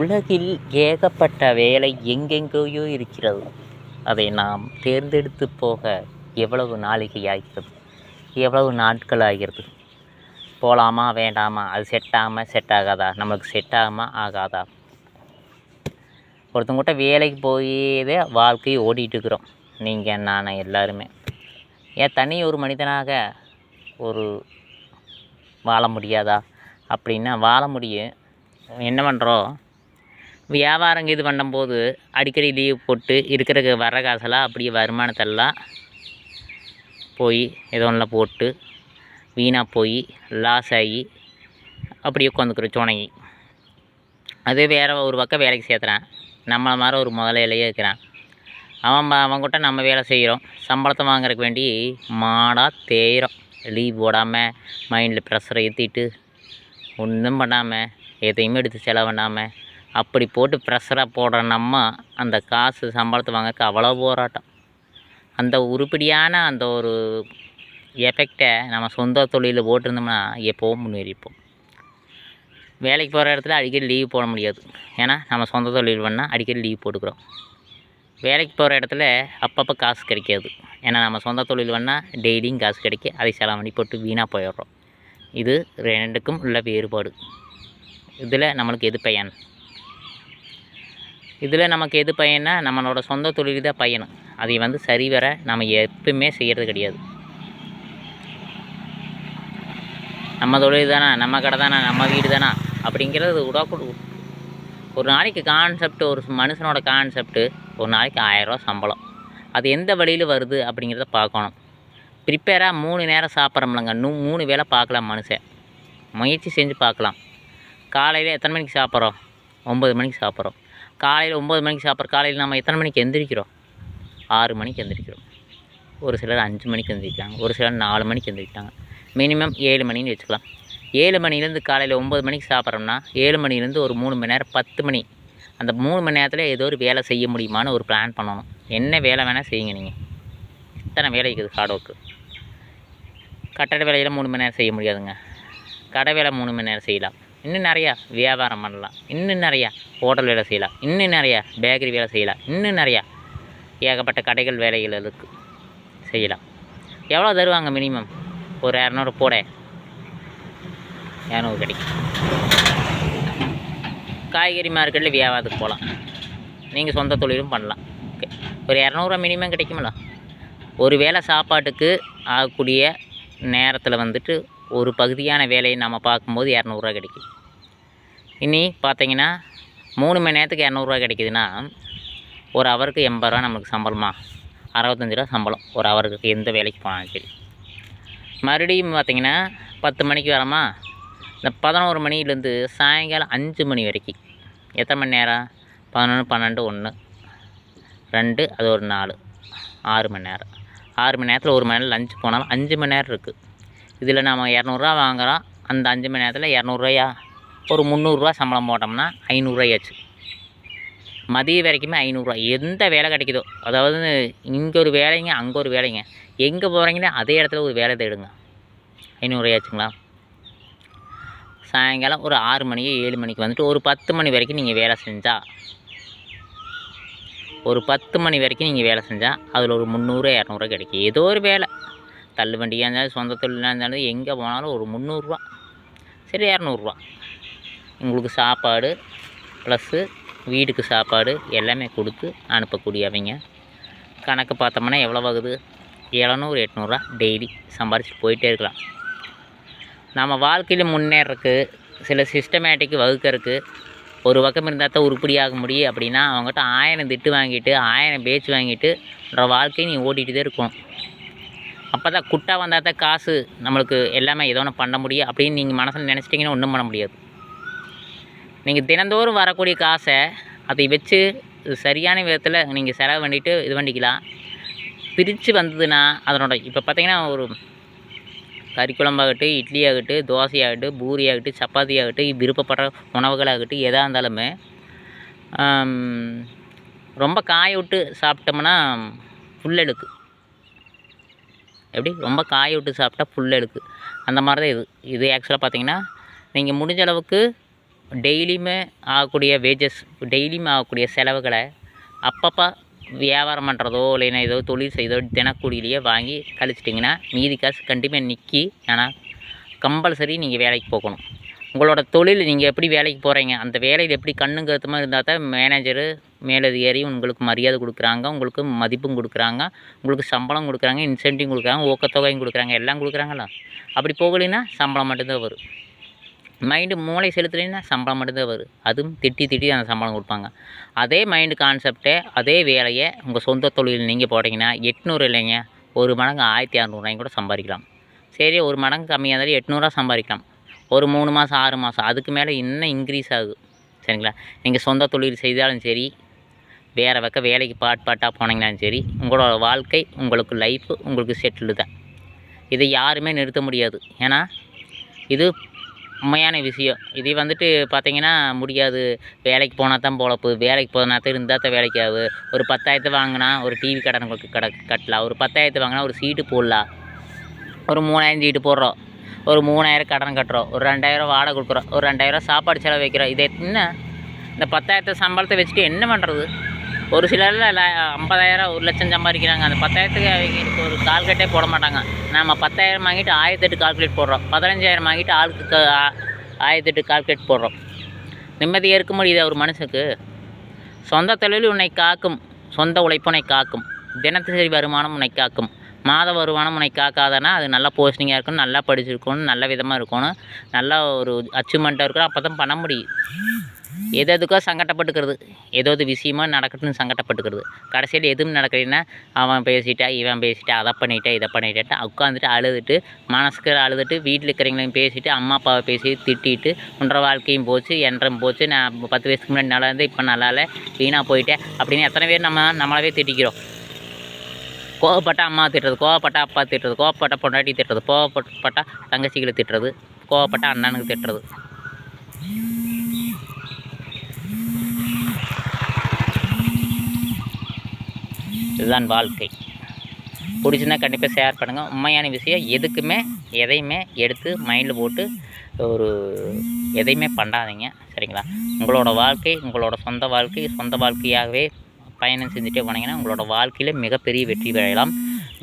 உலகில் ஏகப்பட்ட வேலை எங்கெங்கேயோ இருக்கிறது. அதை நாம் தேர்ந்தெடுத்து போக எவ்வளவு நாளிகை ஆகிறது எவ்வளவு நாட்கள் ஆகிறது போகலாமா வேண்டாமா? அது செட் ஆகாமல் செட் ஆகாதா நம்மளுக்கு செட் ஆகாமல் ஆகாதா? ஒருத்தவங்ககிட்ட வேலைக்கு போயே வாழ்க்கையை ஓடிட்டு இருக்கிறோம் நீங்கள் நான் எல்லாருமே. ஏன் தனி ஒரு மனிதனாக ஒரு வாழ முடியாதா? அப்படின்னா வாழ முடியும். என்ன பண்ணுறோம் வியாபாரம் இது பண்ணும்போது அடிக்கடி லீவ் போட்டு இருக்கிற வர்ற காசெல்லாம் அப்படியே வருமானத்தெல்லாம் போய் ஏதோ ஒன்றில் போட்டு வீணாக போய் லாஸ் ஆகி அப்படியே உட்காந்துக்கிறோம் சுணங்கி அதே வேறு ஒரு பக்கம் வேலைக்கு சேர்த்துறான். நம்மளை மாதிரி ஒரு முதலையிலேயே இருக்கிறான். அவன் அவன்கிட்ட நம்ம வேலை செய்கிறோம். சம்பளத்தை வாங்குறதுக்கு வேண்டி மாடாக தேயிறோம் லீவ் போடாமல் மைண்டில் ப்ரெஷரை ஏற்றிட்டு ஒன்றும் பண்ணாமல் எதையுமே எடுத்து செலவு பண்ணாமல் அப்படி போட்டு ப்ரெஷராக போடுற நம்ம அந்த காசு சம்பளத்தை வாங்கறதுக்கு அவ்வளோ போராட்டம். அந்த உருப்படியான அந்த ஒரு எஃபெக்டை நம்ம சொந்த தொழிலில் போட்டிருந்தோம்னா எப்போவும் முன்னேறிப்போம். வேலைக்கு போகிற இடத்துல அடிக்கடி லீவ் போட முடியாது. ஏன்னா நம்ம சொந்த தொழில் பண்ணால் அடிக்கடி லீவ் போட்டுக்கிறோம். வேலைக்கு போகிற இடத்துல அப்பப்போ காசு கிடைக்காது. ஏன்னா நம்ம சொந்த தொழில் பண்ணால் டெய்லியும் காசு கிடைக்க அதை செலவு பண்ணி போட்டு வீணாக போயிடுறோம். இது ரெண்டுக்கும் உள்ள வேறுபாடு. இதில் நம்மளுக்கு எது பயன்? இதில் நமக்கு எது பயன்னா நம்மளோட சொந்த தொழில் தான் பயணம். அதை வந்து சரிவர நம்ம எப்பவுமே செய்கிறது கிடையாது. நம்ம தொழில் தானே? நம்ம கடை தானே? நம்ம வீடு தானே? அப்படிங்கிறது கூட கூட- ஒரு நாளைக்கு கான்செப்ட் ஒரு மனுஷனோட கான்செப்ட்டு ஒரு நாளைக்கு ஆயரூவா சம்பளம். அது எந்த வழியில் வருது அப்படிங்கிறத பார்க்கணும். ப்ரிப்பேராக மூணு நேரம் சாப்பிட்றோம்லங்க. இன்னும் மூணு வேளை பார்க்கலாம் மனுஷன். முயற்சி செஞ்சு பார்க்கலாம். காலையில் எத்தனை மணிக்கு சாப்பிட்றோம்? ஒம்பது மணிக்கு சாப்பிட்றோம். காலையில் ஒம்பது மணிக்கு சாப்பிட்ற காலையில் நம்ம எத்தனை மணிக்கு எந்திரிக்கிறோம்? ஆறு மணிக்கு எந்திரிக்கிறோம். ஒரு சிலர் அஞ்சு மணிக்கு எந்திரிக்கிறாங்க ஒரு சிலர் நாலு மணிக்கு எந்திரிக்கிறாங்க. மினிமம் ஏழு மணின்னு வச்சுக்கலாம். ஏழு மணிலேருந்து காலையில் ஒம்பது மணிக்கு சாப்பிட்றோம்னா ஏழு மணிலேருந்து ஒரு மூணு மணி நேரம் பத்து மணி அந்த மூணு மணி நேரத்தில் ஏதோ ஒரு வேலை செய்ய முடியுமான்னு ஒரு பிளான் பண்ணணும். என்ன வேலை வேணால் செய்யுங்க நீங்கள் இத்தனை வேலை இருக்குது ஹார்ட் கட்டட வேலையில் மூணு மணி நேரம் செய்ய முடியாதுங்க. கடை வேலை மூணு மணி நேரம் செய்யலாம். இன்னும் நிறையா வியாபாரம் பண்ணலாம். இன்னும் நிறையா ஹோட்டல் வேலை செய்யலாம். இன்னும் நிறையா பேக்கரி வேலை செய்யலாம். இன்னும் நிறையா ஏகப்பட்ட கடைகள் வேலைகள் இருக்குது செய்யலாம். எவ்வளோ தருவாங்க மினிமம் ஒரு இரநூறு போட. இரநூறு கிடைக்கும் காய்கறி மார்க்கெட்டில் வியாபாரத்துக்கு போகலாம். நீங்கள் சொந்த தொழிலும் பண்ணலாம். ஓகே ஒரு இரநூறுவா மினிமம் கிடைக்குமில்ல ஒரு வேளை சாப்பாட்டுக்கு ஆகக்கூடிய நேரத்தில் வந்துட்டு ஒரு பகுதியான வேலையை நம்ம பார்க்கும்போது இரநூறுவா கிடைக்கும் இனி பார்த்தீங்கன்னா மூணு மணி நேரத்துக்கு இரநூறுவா கிடைக்குதுன்னா ஒரு அவருக்கு எண்பது ரூபா நம்மளுக்கு சம்பளமா? அறுபத்தஞ்சி ரூபா சம்பளம். ஒரு அவருக்கு எந்த வேலைக்கு போனாலும் சரி. மறுபடியும் பார்த்தீங்கன்னா பத்து மணிக்கு வரோமா? இந்த பதினோரு மணிலேருந்து சாயங்காலம் அஞ்சு மணி வரைக்கும். எத்தனை மணி நேரம்? பதினொன்று பன்னெண்டு ஒன்று. ரெண்டு அது ஒரு நாலு. ஆறு மணி நேரம். ஆறு மணி நேரத்தில் ஒரு மணி நேரம் லஞ்ச் போனாலும் அஞ்சு மணி நேரம் இருக்குது இதில் நம்ம இரநூறுவா வாங்குறோம். அந்த அஞ்சு மணி நேரத்தில் இரநூறுவாயா? ஒரு முந்நூறுரூவா சம்பளம் போட்டோம்னா ஐநூறுரூவாயாச்சு மதிய வரைக்குமே ஐநூறுரூவா எந்த வேலை கிடைக்குதோ? அதாவது இங்கே ஒரு வேலைங்க அங்கே ஒரு வேலைங்க. எங்கே போகிறீங்களோ அதே இடத்துல ஒரு வேலை தேடுங்க. ஐநூறுரூவாயாச்சுங்களா சாயங்காலம் ஒரு ஆறு மணிக்கு ஏழு மணிக்கு வந்துட்டு ஒரு பத்து மணி வரைக்கும் நீங்கள் வேலை செஞ்சால் ஒரு பத்து மணி வரைக்கும் நீங்கள் வேலை செஞ்சால் அதில் ஒரு முந்நூறு இரநூறுவா கிடைக்கும். ஏதோ ஒரு வேலை. தள்ளு வண்டியாக இருந்தாலும் சொந்த தொழிலாக இருந்தாலும் எங்கே போனாலும் ஒரு முந்நூறுரூவா சரி இரநூறுவா உங்களுக்கு சாப்பாடு ப்ளஸ்ஸு வீட்டுக்கு சாப்பாடு எல்லாமே கொடுத்து அனுப்பக்கூடியவங்க. கணக்கு பார்த்தோம்னா எவ்வளோ ஆகுது? எழுநூறு எட்நூறுரூவா டெய்லி சம்பாரிச்சுட்டு போயிட்டே இருக்கலாம். நம்ம வாழ்க்கையில் முன்னேறக்கு சில சிஸ்டமேட்டிக் வகுக்கிறதுக்கு ஒரு பக்கம் இருந்தால் தான் உருப்படியாக முடியும். அப்படின்னா அவங்ககிட்ட ஆயிரம் திட்டு வாங்கிட்டு ஆயிரம் பேச்சு வாங்கிட்டு வாழ்க்கையை நீ ஓட்டிகிட்டு தான் இருக்கணும். அப்போ தான் குட்டா வந்தால் தான் காசு நம்மளுக்கு எல்லாமே ஏதோ ஒன்று பண்ண முடியும் அப்படின்னு நீங்கள் மனசில் நினச்சிட்டிங்கன்னா ஒன்றும் பண்ண முடியாது. நீங்கள் தினந்தோறும் வரக்கூடிய காசை அதை வச்சு சரியான விதத்தில் நீங்கள் செலவு பண்ணிவிட்டு இது பண்ணிக்கலாம். பிரித்து வந்ததுன்னா அதனோட இப்போ பார்த்திங்கன்னா ஒரு கறி குழம்பாகட்டும் இட்லி ஆகட்டும் தோசை ஆகட்டும் பூரி ஆகட்டும் சப்பாத்தி ஆகட்டும் விருப்பப்படுற உணவுகளாகட்டும் எதாக இருந்தாலுமே ரொம்ப காய விட்டு சாப்பிட்டோம்னா புல்லெழுக்கு. எப்படி? ரொம்ப காய விட்டு சாப்பிட்டா புல்லெழுக்கு அந்த மாதிரி தான் இது இது ஆக்சுவலாக பார்த்தீங்கன்னா நீங்கள் முடிஞ்ச அளவுக்கு டெய்லியுமே ஆகக்கூடிய வேஜஸ் டெய்லியுமே ஆகக்கூடிய செலவுகளை அப்பப்போ வியாபாரம் பண்ணுறதோ இல்லைன்னா ஏதோ தொழில் செய்தோ தினக்கூலியிலேயே வாங்கி கழிச்சிட்டிங்கன்னா மீதி காசு கண்டிப்பாக நிற்கி ஆனால் கம்பல்சரி நீங்கள் வேலைக்கு போகணும். உங்களோட தொழில் நீங்கள் எப்படி வேலைக்கு போகிறீங்க அந்த வேலையில் எப்படி கண்ணும் கருத்துமாக இருந்தால் தான் மேனேஜரு மேலதிகாரி உங்களுக்கு மரியாதை கொடுக்குறாங்க உங்களுக்கு மதிப்பும் கொடுக்குறாங்க உங்களுக்கு சம்பளம் கொடுக்குறாங்க இன்சென்டிவ் கொடுக்குறாங்க ஊக்கத்தொகையும் கொடுக்குறாங்க எல்லாம் கொடுக்குறாங்களா? அப்படி போகலைன்னா சம்பளம் மட்டும்தான் வரும். மைண்டு மூளை செலுத்துலேன்னா சம்பளம் மட்டும்தான் வரும். அதுவும் திட்டி திட்டி அந்த சம்பளம் கொடுப்பாங்க. அதே மைண்டு கான்செப்டை அதே வேலையை உங்கள் சொந்த தொழில் நீங்கள் போட்டிங்கன்னா எட்நூறு இல்லைங்க ஒரு மடங்கு ஆயிரத்தி அறநூறுவாயும் கூட சம்பாதிக்கலாம். சரி ஒரு மடங்கு கம்மியாக இருந்தாலும் எட்நூறுவா சம்பாதிக்கலாம். ஒரு மூணு மாதம் ஆறு மாதம் அதுக்கு மேலே இன்னும் இன்க்ரீஸ் ஆகுது. சரிங்களா? நீங்கள் சொந்த தொழில் செய்தாலும் சரி வேறு பக்கம் வேலைக்கு பாட் பாட்டாக போனீங்கனாலும் சரி உங்களோட வாழ்க்கை உங்களுக்கு லைஃப்பு உங்களுக்கு செட்டில் தான். இதை யாருமே நிறுத்த முடியாது. ஏன்னா இது உண்மையான விஷயம். இது வந்துட்டு பார்த்தீங்கன்னா முடியாது. வேலைக்கு போனால் தான் பொழப்பு. வேலைக்கு போனால் தான் இருந்தால் தான் வேலைக்கு ஆகுது ஒரு பத்தாயிரத்தை வாங்கினா ஒரு டிவி கடன் கட கட்டலாம். ஒரு பத்தாயிரத்தை வாங்கினா ஒரு சீட்டு போடலாம். ஒரு மூணாயிரம் சீட்டு போடுறோம். ஒரு மூணாயிரம் கடன் கட்டுறோம் ஒரு ரெண்டாயிரம் வாடகை கொடுக்குறோம் ஒரு ரெண்டாயிரம் சாப்பாடு செலவு வைக்கிறோம். இது என்ன? இந்த பத்தாயிரத்தை சம்பளத்தை வச்சுட்டு என்ன பண்ணுறது ஒரு சிலரில் ஐம்பதாயிரம் ஒரு லட்சம் சம்பாதிக்கிறாங்க. அந்த பத்தாயிரத்துக்கு அவங்களுக்கு ஒரு கால்குலேட்டே போட மாட்டாங்க. நம்ம பத்தாயிரம் வாங்கிட்டு ஆயிரத்தெட்டு கால்குலேட் போடுறோம். பதினஞ்சாயிரம் வாங்கிட்டு ஆளுக்கு ஆயிரத்தெட்டு கால்குலேட் போடுறோம். நிம்மதியாக இருக்க முடியுது ஒரு மனுஷனுக்கு? சொந்த தொழில் உன்னை காக்கும் சொந்த உழைப்பு உன்னை காக்கும். தினசரி வருமானம் உன்னை காக்கும். மாத வருமானம் உனக்கு காக்காதனா அது நல்லா போஸ்டிங்காக இருக்கணும் நல்லா படிச்சிருக்கணும் நல்ல விதமாக இருக்கணும் நல்லா ஒரு அச்சீவ்மெண்ட்டாக இருக்கணும் அப்போ தான் பண்ண முடியும். எது எதுக்கோ சங்கடப்பட்டுக்கிறது ஏதோ விஷயமா நடக்கட்டும்னு சங்கடப்பட்டுக்கிறது கடைசியில் எதுவும் நடக்கலைன்னா அவன் பேசிட்டா இவன் பேசிட்டா அதை பண்ணிட்டா இதை பண்ணிட்டா உட்காந்துட்டு அழுதுட்டு மனசுக்கு அழுதுட்டு வீட்டில் இருக்கிறவங்களையும் பேசிட்டு அம்மா அப்பாவை பேசி திட்டிட்டு உன்ற வாழ்க்கையும் போச்சு என்றும் போச்சு. நான் பத்து வயசுக்கு முன்னாடி நல்லா இருந்தேன் இப்போ நல்லா இல்லை வீணாக போயிட்டேன் அப்படின்னு எத்தனை பேர் நம்ம நம்மளாவே திட்டிக்கிறோம். கோவப்பட்டா அம்மா திட்டுறது கோவப்பட்டா அப்பா திட்டுறது கோவப்பட்ட பொண்டாட்டி திட்டுறது கோவப்பட்ட தங்கச்சிகளை திட்டுறது கோவப்பட்ட அண்ணனுக்கு திட்டுறது. இதுதான் வாழ்க்கை. பிடிச்சிருந்தா கண்டிப்பாக ஷேர் பண்ணுங்கள் உண்மையான விஷயம் எதுக்குமே எதையுமே எடுத்து மைண்டில் போட்டு ஒரு எதையுமே பண்ணாதீங்க. சரிங்களா? உங்களோட வாழ்க்கை உங்களோட சொந்த வாழ்க்கை சொந்த வாழ்க்கையாகவே பயணம் செஞ்சுட்டே போனீங்கன்னா உங்களோட வாழ்க்கையில் மிகப்பெரிய வெற்றி பெறலாம்.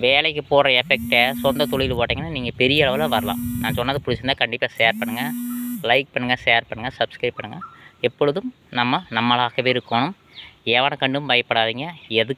வேலைக்கு போகிற எஃபெக்டை சொந்த தொழில் போட்டிங்கன்னா நீங்கள் பெரிய அளவில் வரலாம். நான் சொன்னது பிடிச்சிருந்தா கண்டிப்பாக ஷேர் பண்ணுங்கள் லைக் பண்ணுங்கள் ஷேர் பண்ணுங்கள் சப்ஸ்கிரைப் பண்ணுங்கள் எப்பொழுதும் நம்ம நம்மளாகவே இருக்கணும். எவனை கண்டும் பயப்படாதீங்க. எதுக்கு